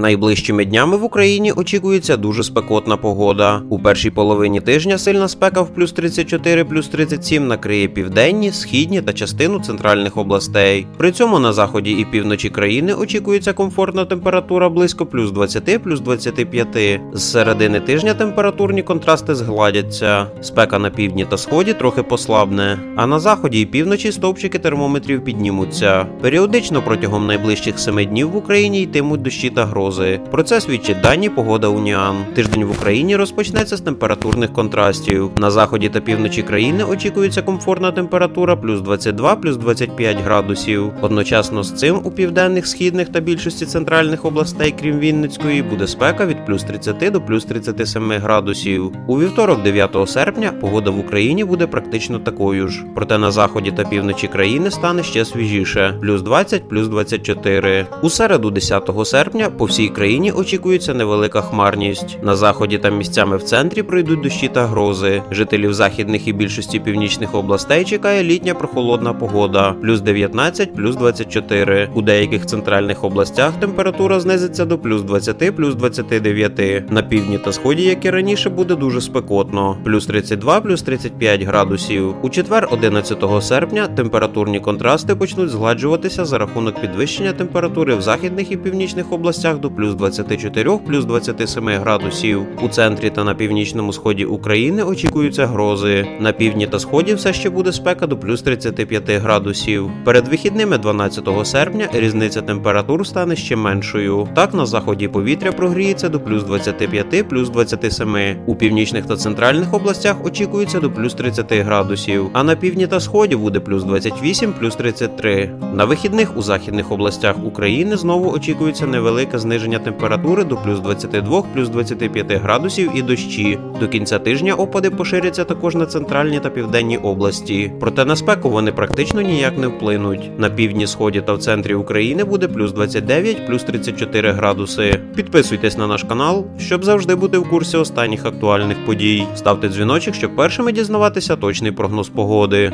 Найближчими днями в Україні очікується дуже спекотна погода. У першій половині тижня сильна спека в плюс 34, плюс 37 накриє південні, східні та частину центральних областей. При цьому на заході і півночі країни очікується комфортна температура близько плюс 20, плюс 25. З середини тижня температурні контрасти згладяться. Спека на півдні та сході трохи послабне, а на заході і півночі стовпчики термометрів піднімуться. Періодично протягом найближчих семи днів в Україні йтимуть дощі та грози. Про це свідчить дані погода Уніан. Тиждень в Україні розпочнеться з температурних контрастів. На заході та півночі країни очікується комфортна температура плюс 22, плюс 25 градусів. Одночасно з цим у південних, східних та більшості центральних областей, крім Вінницької, буде спека від плюс 30 до плюс 37 градусів. У вівторок, 9 серпня, погода в Україні буде практично такою ж. Проте на заході та півночі країни стане ще свіжіше плюс 20, плюс 24. У середу, 10 серпня, по всій країні очікується невелика хмарність. На заході та місцями в центрі пройдуть дощі та грози. Жителів західних і більшості північних областей чекає літня прохолодна погода плюс 19, плюс 24. У деяких центральних областях температура знизиться до плюс 20, плюс 29. На півдні та сході, як і раніше, буде дуже спекотно плюс 32, плюс 35 градусів. У четвер, 11 серпня, температурні контрасти почнуть згладжуватися за рахунок підвищення температури в західних і північних областях до плюс 24, плюс 27 градусів. У центрі та на північному сході України очікуються грози. На півдні та сході все ще буде спека до плюс 35 градусів. Перед вихідними 12 серпня різниця температур стане ще меншою. Так на заході повітря прогріється до плюс 25, плюс 27. У північних та центральних областях очікується до плюс 30 градусів, а на півдні та сході буде плюс 28, плюс 33. На вихідних у західних областях України знову очікується невелике зниження температури до плюс 22, плюс 25 градусів і дощі. До кінця тижня опади поширяться також на центральні та південні області. Проте на спеку вони практично ніяк не вплинуть. На півдні, сході та в центрі України буде плюс 29, плюс 34 градуси. Підписуйтесь на наш канал, щоб завжди бути в курсі останніх актуальних подій. Ставте дзвіночок, щоб першими дізнаватися точний прогноз погоди.